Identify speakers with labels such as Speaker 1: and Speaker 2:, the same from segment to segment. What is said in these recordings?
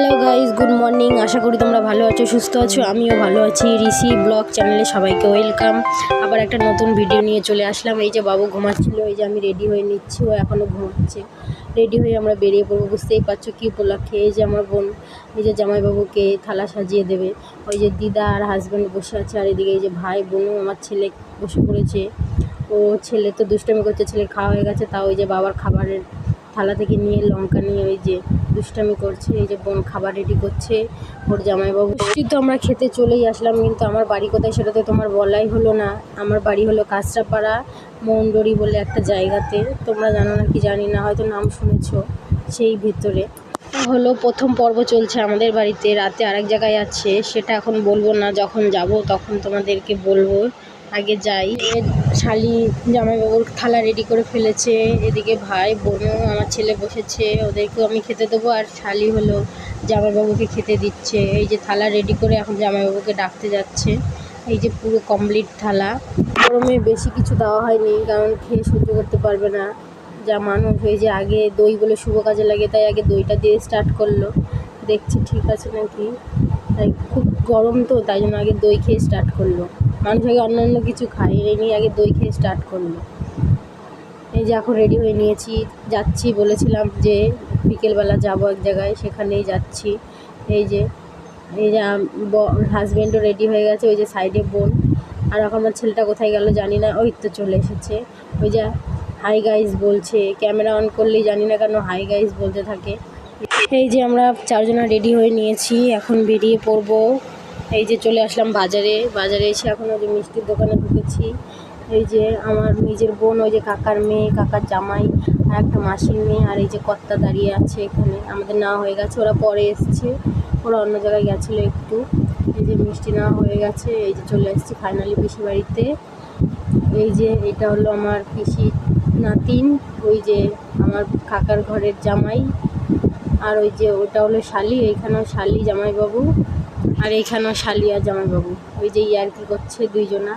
Speaker 1: Hello guys good morning আশা করি তোমরা ভালো আছো, সুস্থ আছো। আমিও ভালো আছি। ঋষি ব্লগ চ্যানেলে সবাইকে ওয়েলকাম আবার একটা নতুন ভিডিও নিয়ে চলে আসলাম। এই যে বাবু ঘুমাচ্ছিল, এই যে আমি রেডি হয়ে নিচ্ছি, ও এখনও ঘুমাচ্ছে। রেডি হয়ে আমরা বেরিয়ে পড়ব, বুঝতেই পারছ কী উপলক্ষে। এই যে আমার বোন নিজের জামাইবাবুকে থালা সাজিয়ে দেবে। ওই যে দিদা আর হাজব্যান্ড বসে আছে, আর এদিকে এই যে ভাই বোনও আমার ছেলে বসে পড়েছে। ও ছেলে তো দুষ্টামি করছে ছেলে খাওয়া হয়ে গেছে, তাও ওই যে বাবার খাবারের থালা থেকে নিয়ে লঙ্কা নিয়ে ওই যে দুষ্টামি করছে, এই যে বোন খাবার রেডি করছে, ওর জামাইবাবু। তো আমরা খেতে চলেই আসলাম, কিন্তু আমার বাড়ি কোথায় সেটা তো তোমার বলাই হলো না। আমার বাড়ি হলো কাঁচরাপাড়া, মৌন্ডরি বলে একটা জায়গাতে। তোমরা জানো না কি জানি না, হয়তো নাম শুনেছো সেই ভিতরে। হলো প্রথম পর্ব চলছে আমাদের বাড়িতে, রাতে আরেক জায়গায় আছে, সেটা এখন বলব না, যখন যাব তখন তোমাদেরকে বলব। আগে যাই। শালি জামাইবাবুর থালা রেডি করে ফেলেছে। এদিকে ভাই বোনও আমার ছেলে বসেছে। ওদেরকেও আমি খেতে দেবো। আর শালি হলো জামাইবাবুকে খেতে দিচ্ছে। এই যে থালা রেডি করে এখন জামাইবাবুকে ডাকতে যাচ্ছে। এই যে পুরো কমপ্লিট থালা। গরমে বেশি কিছু দেওয়া হয়নি, কারণ খেয়ে সহ্য করতে পারবে না। যা মানুষ হয়ে যে আগে দই বলে শুভ কাজে লাগে, তাই আগে দইটা দিয়ে স্টার্ট করল। দেখছি ঠিক আছে নাকি? তাই খুব গরম তো, তাই জন্য আগে দই খেয়ে স্টার্ট করল। মানুষ আগে অন্য অন্য কিছু খায় এই নিয়ে আগে দই খেয়ে স্টার্ট করল এই যে এখন রেডি হয়ে নিয়েছি। যাচ্ছি বলেছিলাম যে বিকেলবেলা যাব এক জায়গায়, সেখানেই যাচ্ছি। এই যে এই যে হাজব্যান্ডও রেডি হয়ে গেছে, ওই যে সাইডে বোন। আর এখন আমার ছেলেটা কোথায় গেল জানি না, ওই তো চলে এসেছে। ওই যে হাই গাইজ বলছে। ক্যামেরা অন করলেই জানি না কেন হাই গাইজ বলতে থাকে। এই যে আমরা চারজনা রেডি হয়ে নিয়েছি, এখন বেরিয়ে পড়ব। এই যে চলে আসলাম বাজারে। বাজারে এসে এখন ওই যে মিষ্টির দোকানে ঢুকেছি। এই যে আমার নিজের বোন, ওই যে কাকার মেয়ে, কাকার জামাই আর একটা মাসির মেয়ে আর এই যে কর্তা দাঁড়িয়ে আছে এখানে। আমাদের না হয়ে গেছে, ওরা পরে এসছে। ওরা অন্য জায়গায় গেছিল একটু। এই যে মিষ্টি না হয়ে গেছে, এই যে চলে এসেছি ফাইনালি পিসি বাড়িতে। এই যে এটা হলো আমার পিসি নাতিন, ওই যে আমার কাকার ঘরের জামাই। আর ওই যে ওটা হলো শালি এইখানেও শালি জামাইবাবু। আর এইখানেও শালি আর জামাইবাবু। ওই যে ইয়ার্কি করছে দুইজনা।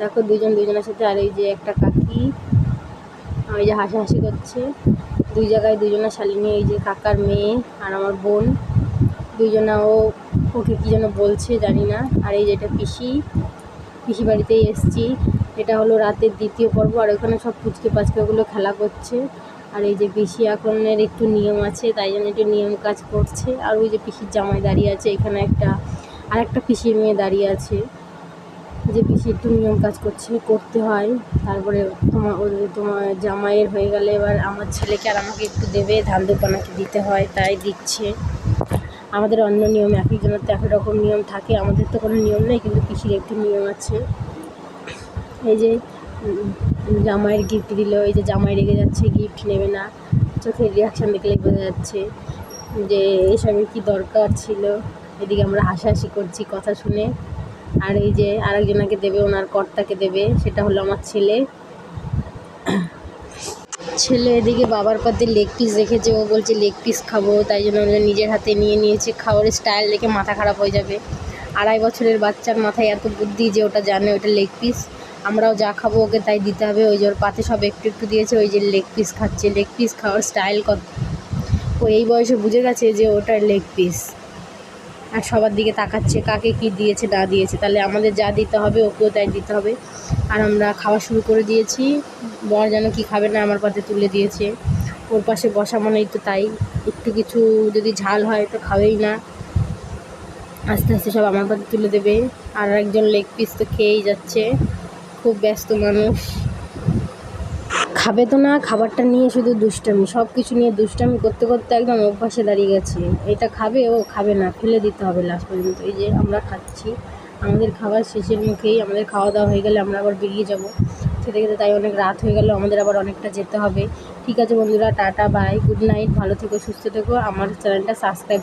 Speaker 1: দেখো দুইজন দুইজনের সাথে আর এই যে একটা কাকি। ওই যে হাসাহাসি করছে। দুই জায়গায় দুজনা শালি নিয়ে এই যে কাকার মেয়ে আর আমার বোন। দুইজনা ও ওকে কী যেন বলছে জানি না। আর এই যে এটা পিসি। পিসি বাড়িতেই এসছি। এটা হলো রাতের দ্বিতীয় পর্ব আর ওখানে সব ফুচকে পাচকেগুলো খেলা করছে। আর এই যে পিসি এখনের একটু নিয়ম আছে, তাই জন্য একটু নিয়ম কাজ করছে। আর ওই যে পিসির জামাই দাঁড়িয়ে আছে, এখানে একটা আর একটা পিসির মেয়ে দাঁড়িয়ে আছে। যে পিসি একটু নিয়ম কাজ করছে, করতে হয়। তারপরে তোমার ওদের তোমার জামাইয়ের হয়ে গেলে এবার আমার ছেলেকে আর আমাকে একটু দেবে, ধান দোকানাকে দিতে হয়, তাই দিচ্ছে। আমাদের অন্য নিয়ম, এক একজনের তো এক রকম নিয়ম থাকে, আমাদের তো কোনো নিয়ম নেই, কিন্তু পিসির একটু নিয়ম আছে। এই যে জামাইয়ের গিফট দিল, এই যে জামাই রেগে যাচ্ছে গিফট নেবে না। চোখের রিয়াকশান দেখলে বোঝা যাচ্ছে যে এসবের কী দরকার ছিল। এদিকে আমরা হাসাহাসি করছি কথা শুনে। আর এই যে আরেকজনাকে দেবে, ওনার কর্তাকে দেবে, সেটা হলো আমার ছেলে। ছেলে এদিকে বাবার পাতে লেগ পিস রেখেছে, ও বলছে লেগ পিস খাব, তাই জন্য নিজের হাতে নিয়ে নিয়েছে। খাবারের স্টাইল দেখে মাথা খারাপ হয়ে যাবে। আড়াই বছরের বাচ্চার মাথায় এত বুদ্ধি যে ওটা জানে, ওটা লেগ পিস আমরাও যা খাব ওকে তাই দিতে হবে। ওই ওর পাতে সব একটু একটু দিয়েছে, ওই যে লেগ পিস খাচ্ছে। লেগ পিস খাওয়ার স্টাইল কত? ও এই বয়সে বুঝে গেছে যে ওটা লেগ পিস আর সবার দিকে তাকাচ্ছে, কাকে কি দিয়েছে, না দিয়েছে। তাহলে আমাদের যা দিতে হবে, ওকেও তাই দিতে হবে। আর আমরা খাওয়া শুরু করে দিয়েছি। বর যেন কি খাবে না আমার পাতে তুলে দিয়েছে। ওর পাশে বসা মানেই তো তাই। একটু কিছু যদি ঝাল হয় তো খাবেই না। আস্তে আস্তে সব আমার পাতে তুলে দেবে। আর একজন লেগ পিস তো খেয়েই যাচ্ছে। খুব ব্যস্ত মানুষ। খাবে তো না, খাবারটা নিয়ে শুধু দুষ্টামি সব কিছু নিয়ে দুষ্টামি করতে করতে একদম অভ্যাসে দাঁড়িয়ে গেছে। এটা খাবে ও খাবে না, ফেলে দিতে হবে লাস্ট পর্যন্ত। এই যে আমরা খাচ্ছি, আমাদের খাবার শেষের মুখেই আমাদের খাওয়া দাওয়া হয়ে গেলে আমরা আবার বেরিয়ে যাব। খেতে খেতে তাই অনেক রাত হয়ে গেল, আমাদের আবার অনেকটা যেতে হবে। ঠিক আছে বন্ধুরা, টাটা বাই গুড নাইট ভালো থেকো, সুস্থ থেকো। আমার চ্যানেলটা সাবস্ক্রাইব